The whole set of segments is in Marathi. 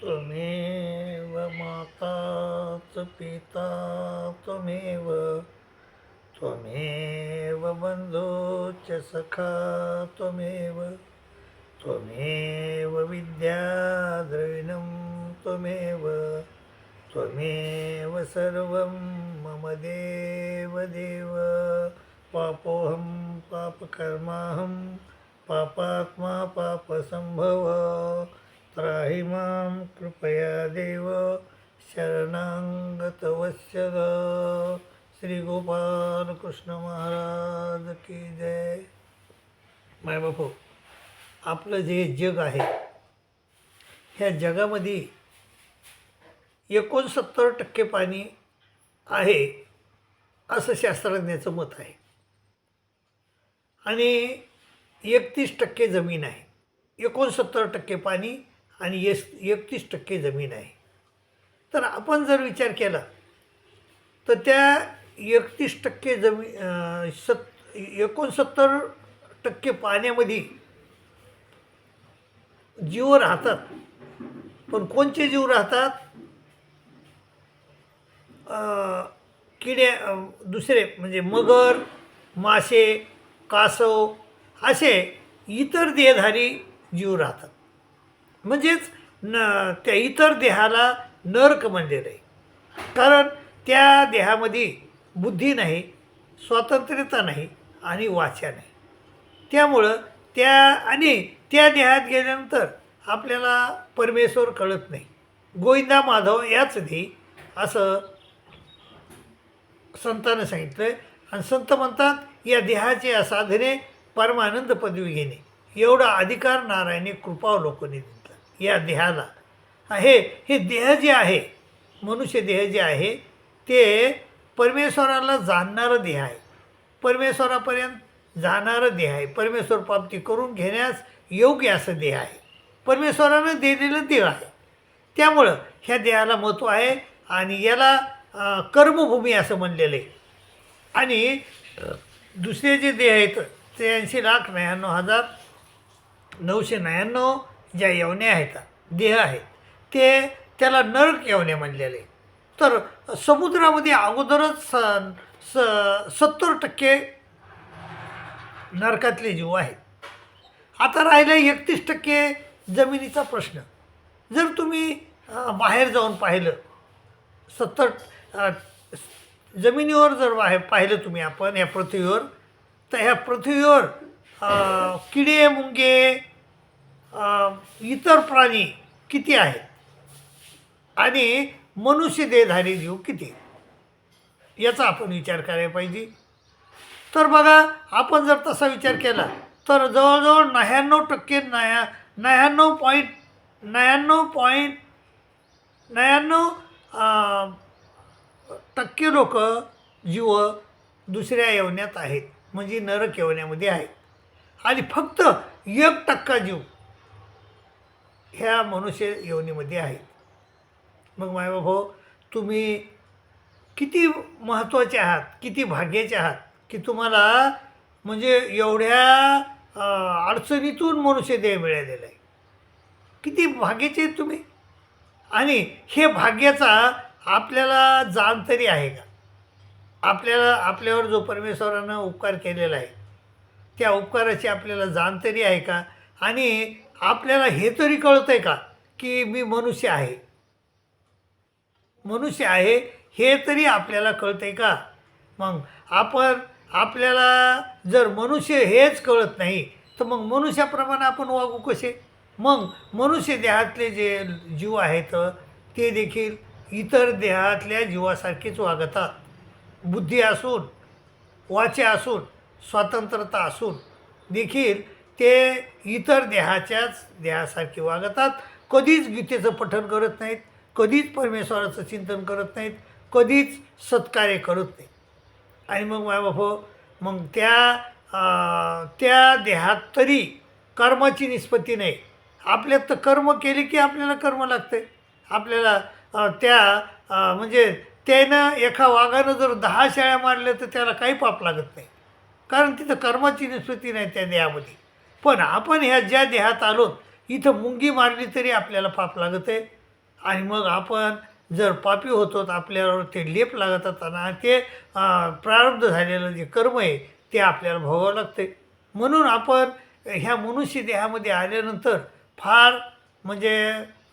त्वमेव माता च पिता त्वमेव त्वमेव बन्धो च सखा त्वमेव त्वमेव विद्याद्रविणं त्वमेव त्वमेव सर्वं मम देव देव पापोऽहं पापकर्माहं पापात्मा पापसम्भव त्राहि मां कृपया देव शरणाङ्गतवत्सल श्री गोपाल कृष्ण महाराज की जय। माय बापू आपलं जे जग आहे ह्या जगामध्ये एकोणसत्तर टक्के पाणी आहे असं शास्त्रज्ञाचं मत आहे. आणि एकतीस टक्के जमीन आहे. एकोणसत्तर टक्के पाणी आणि एस एकतीस टक्के जमीन आहे. तर आपण जर विचार केला तर त्या एकतीस टक्के जमी सत् एकोणसत्तर टक्के पाण्यामध्ये जीव राहतात. पण कोणचे जीव राहतात? किडे दुसरे म्हणजे मगर मासे कासव असे इतर देहधारी जीव राहतात. म्हणजेच न त्या इतर देहाला नरक म्हणजे मंदिर आहे कारण त्या देहामध्ये बुद्धी नाही स्वातंत्र्यता नाही आणि वाचा नाही. त्यामुळं त्या आणि त्या देहात गेल्यानंतर आपल्याला परमेश्वर कळत नाही. गोविंदा माधव याच दे असं संतानं सांगितलं आहे आणि संत म्हणतात या देहाचे साधने परमानंद पदवी घेणे. एवढा अधिकार नारायणी कृपावलोकने दिला या देहाला. हे हे देह जे आहे मनुष्य देह जे आहे ते परमेश्वराला जाणणारं देह आहे. परमेश्वरापर्यंत जाणारं देह आहे. परमेश्वर प्राप्ती करून घेण्यास योग्य असं देह आहे. परमेश्वरानं दिलेलं देह आहे. त्यामुळं ह्या देहाला महत्त्व आहे आणि याला कर्मभूमी असं म्हणलेलं आहे. आणि दुसरे जे देह आहेत ते ऐंशी लाख नव्याण्णव हजार नऊशे नव्याण्णव ज्या यवने आहेत देह आहेत ते त्याला नरक यवने म्हणलेले. तर समुद्रामध्ये अगोदरच स स सत्तर टक्के नरकातले जीव आहेत. आता राहिलं एकतीस टक्के जमिनीचा प्रश्न. जर तुम्ही बाहेर जाऊन पाहिलं सत्तर जमिनीवर जर बाहेर पाहिलं तुम्ही आपण या पृथ्वीवर तर ह्या पृथ्वीवर किडे मुंगे इतर प्राणी किती आहेत? आणि मनुष्य देहधारी जीव किती याचा आपण विचार करायला पाहिजे. तर बघा आपण जर तसा विचार केला तर जवळजवळ नव्याण्णव टक्के नया नव्याण्णव पॉईंट नव्याण्णव पॉईंट नव्याण्णव टक्के लोक जीव दुसऱ्या येवण्यात आहेत. म्हणजे नरक येवण्यामध्ये आहेत. आणि फक्त एक टक्का जीव ह्या मनुष्य योनीमध्ये आहेत. मग मायबाबा तुम्ही किती महत्त्वाचे आहात किती भाग्याचे आहात की तुम्हाला म्हणजे एवढ्या अडचणीतून मनुष्य देह मिळालेलं आहे. किती भाग्याचे आहेत तुम्ही? आणि हे भाग्याचा आपल्याला जाण तरी आहे का? आपल्याला आपल्यावर जो परमेश्वरानं उपकार केलेला आहे त्या उपकाराची आपल्याला जाण तरी आहे का? आणि आपल्याला हे तरी कळतं आहे का की मी मनुष्य आहे? मनुष्य आहे हे तरी आपल्याला कळतंय का? मग आपण आपल्याला जर मनुष्य हेच कळत नाही तर मग मनुष्याप्रमाणे आपण वागू कसे? मग मनुष्य देहातले जे जीव आहेत ते देखील इतर देहातल्या जीवासारखेच वागतात. बुद्धी असून वाचे असून स्वतंत्रता असून देखील ते इतर देहाच्याच देहासारखे वागतात. कधीच गीतेचं पठन करत नाहीत कधीच परमेश्वराचं चिंतन करत नाहीत कधीच सत्कार्य करत नाहीत. आणि मग मायबाप हो, मग त्या त्या देहात तरी कर्माची निष्पत्ती नाही. आपल्यात तर कर्म केले की आपल्याला कर्म लागते आपल्याला त्या म्हणजे त्यानं एका वाघानं जर दहा शेळ्या मारल्या तर त्याला काही पाप लागत नाही. कारण तिथं कर्माची निष्पत्ती नाही त्या देहामध्ये. पण आपण ह्या ज्या देहात आलो इथं मुंगी मारली तरी आपल्याला पाप लागत. आहे आणि मग आपण जर पापी होतो तर आपल्यावर ते लेप लागत असताना ते प्रारब्ध झालेलं जे कर्म आहे ते आपल्याला भोगावं लागते. म्हणून आपण ह्या मनुष्य देहामध्ये आल्यानंतर फार म्हणजे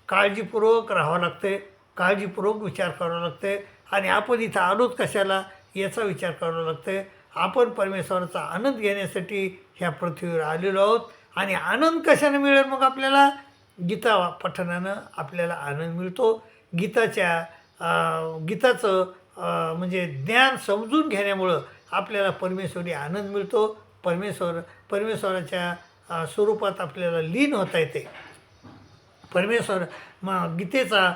काळजीपूर्वक राहावं लागते काळजीपूर्वक विचार करावा लागते. आणि आपण इथं आलोच कशाला याचा विचार करावा लागते. आपण परमेश्वराचा आनंद घेण्यासाठी ह्या पृथ्वीवर आलेलो आहोत. आणि आनंद कशाने मिळेल मग आपल्याला? गीता पठणानं आपल्याला आनंद मिळतो. गीताच्या गीताचं म्हणजे ज्ञान समजून घेण्यामुळं आपल्याला परमेश्वरी आनंद मिळतो. परमेश्वर परमेश्वराच्या स्वरूपात आपल्याला लीन होता येते. परमेश्वर मग गीतेचा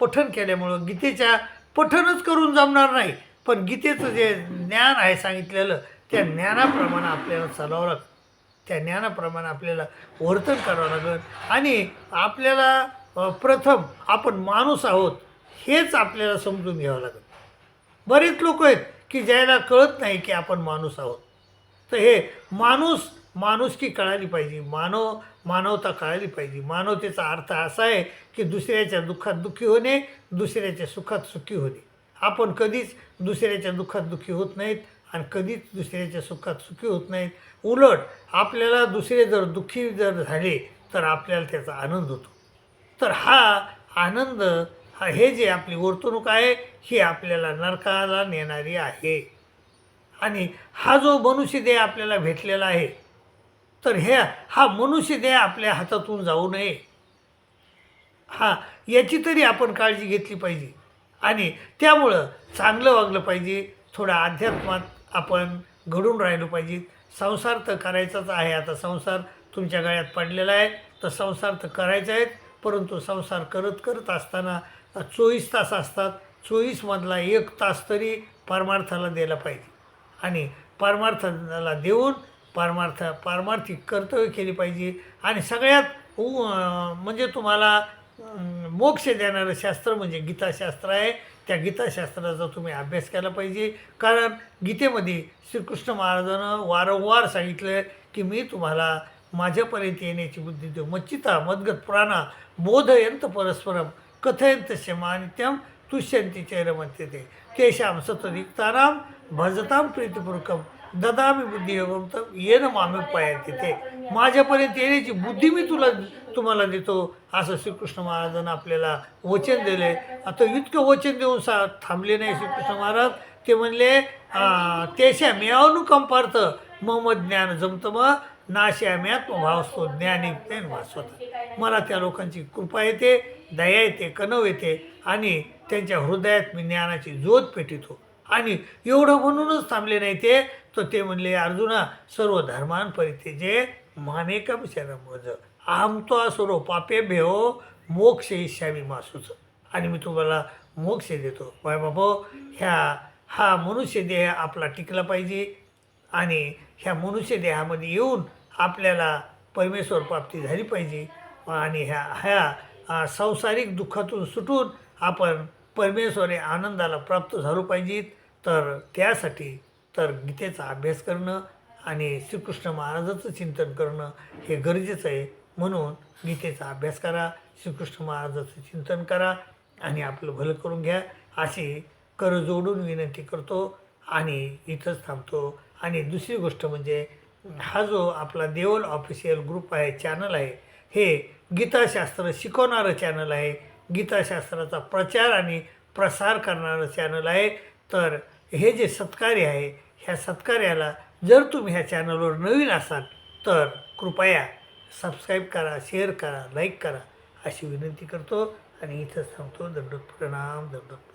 पठन केल्यामुळं गीतेच्या पठनच करून जमणार नाही. पण गीतेचं जे ज्ञान आहे सांगितलेलं त्या ज्ञानाप्रमाणे आपल्याला चालावं लागतं. त्या ज्ञानाप्रमाणे आपल्याला वर्तन करावं लागेल. आणि आपल्याला प्रथम आपण माणूस आहोत हेच आपल्याला समजून घ्यावं लागेल बरेच लोक आहेत की ज्याला कळत नाही की आपण माणूस आहोत. तर हे माणूस माणुसकी कळाली पाहिजे. मानव मानवता कळाली पाहिजे. मानवतेचा अर्थ असा आहे की दुसऱ्याच्या दुःखात दुःखी होणे दुसऱ्याच्या सुखात सुखी होणे. आपण कधीच दुसऱ्याच्या दुःखात दुःखी होत नाहीत आणि कधीच दुसऱ्याच्या सुखात सुखी होत नाहीत. उलट आपल्याला दुसरे जर दुःखी जर झाले तर आपल्याला त्याचा आनंद होतो. तर हा आनंद हा हे जे आपली वर्तणूक आहे ही आपल्याला नरकाला नेणारी आहे. आणि हा जो मनुष्यदेह आपल्याला भेटलेला आहे तर हे हा मनुष्यदेह आपल्या हातातून जाऊ नये. हा याची तरी आपण काळजी घेतली पाहिजे. आणि त्यामुळं चांगलं वागलं पाहिजे. थोडं अध्यात्मात आपण घडून राहिलो पाहिजे. संसार तर करायचाच आहे. आता संसार तुमच्या गळ्यात पडलेला आहे. तर संसार तर करायचा आहे परंतु संसार करत करत असताना चोवीस तास असतात. चोवीसमधला एक तास तरी परमार्थाला द्यायला पाहिजे. आणि परमार्थाला देऊन परमार्थ पारमार्थिक कर्तव्य केली पाहिजे. आणि सगळ्यात उ- म्हणजे तुम्हाला मोक्ष देणारं शास्त्र म्हणजे गीताशास्त्र आहे. त्या गीताशास्त्राचा तुम्ही अभ्यास केला पाहिजे. कारण गीतेमध्ये श्रीकृष्ण महाराजानं वारंवार सांगितलं की मी तुम्हाला माझ्यापर्यंत येण्याची बुद्धी देऊ. मच्चिता मद्गत पुराणा बोधयंत परस्परम कथयंत शमानित्यम तुष्यंती चैरमंते ते तेषां सतदिक्तानां भजतां प्रीतिपूर्वकं ददामी बुद्धियोगम तर येणं मामी पायते ते माझ्यापर्यंत येण्याची बुद्धी मी तुला तुम्हाला देतो असं श्रीकृष्ण महाराजांना आपल्याला वचन दिले. आता इतकं वचन देऊन सा थांबले नाही श्रीकृष्ण महाराज. ते म्हणले तेशा मी अनुकंपार्थ मम ज्ञान जमतं मग नाश्याम्यात भावस्तो ज्ञानी ते भास्वत मला त्या लोकांची कृपा येते दया येते कणव येते आणि त्यांच्या हृदयात मी ज्ञानाची ज्योत पेटितो. आणि एवढं म्हणूनच थांबले नाही ते. तर ते म्हणले अर्जुना सर्व धर्मान परित्यजे मानेकम शरम वज अहम तो असुरो पापे भेहो मोक्ष इष्यामी मासूच. आणि मी तुम्हाला मोक्ष देतो. बाय बाबा ह्या हा मनुष्य देह आपला टिकला पाहिजे आणि ह्या मनुष्य देहामध्ये येऊन आपल्याला परमेश्वर प्राप्ती झाली पाहिजे आणि ह्या ह्या संसारिक दुःखातून सुटून आपण परमेश्वरी आनंदाला प्राप्त झालो पाहिजेत. तर त्यासाठी तर गीतेचा अभ्यास करणं आणि श्रीकृष्ण महाराजाचं चिंतन करणं हे गरजेचं आहे. म्हणून गीतेचा अभ्यास करा श्रीकृष्ण महाराजाचं चिंतन करा आणि आपलं भलं करून घ्या अशी कर जोडून विनंती करतो आणि इथंच थांबतो. आणि दुसरी गोष्ट म्हणजे हा जो आपला देवल ऑफिशियल ग्रुप आहे चॅनल आहे हे गीताशास्त्र शिकवणारं चॅनल आहे. गीताशास्त्राचा प्रचार आणि प्रसार करणारं चॅनल आहे. तर हे जे सत्कार्य आहे ह्या सत्कार्याला जर तुम्ही ह्या चॅनलवर नवीन असाल तर कृपया सबस्क्राईब करा शेअर करा लाईक करा अशी विनंती करतो. आणि इथं थांबतो. प्रणाम दंडोत प्रणाम दंडोत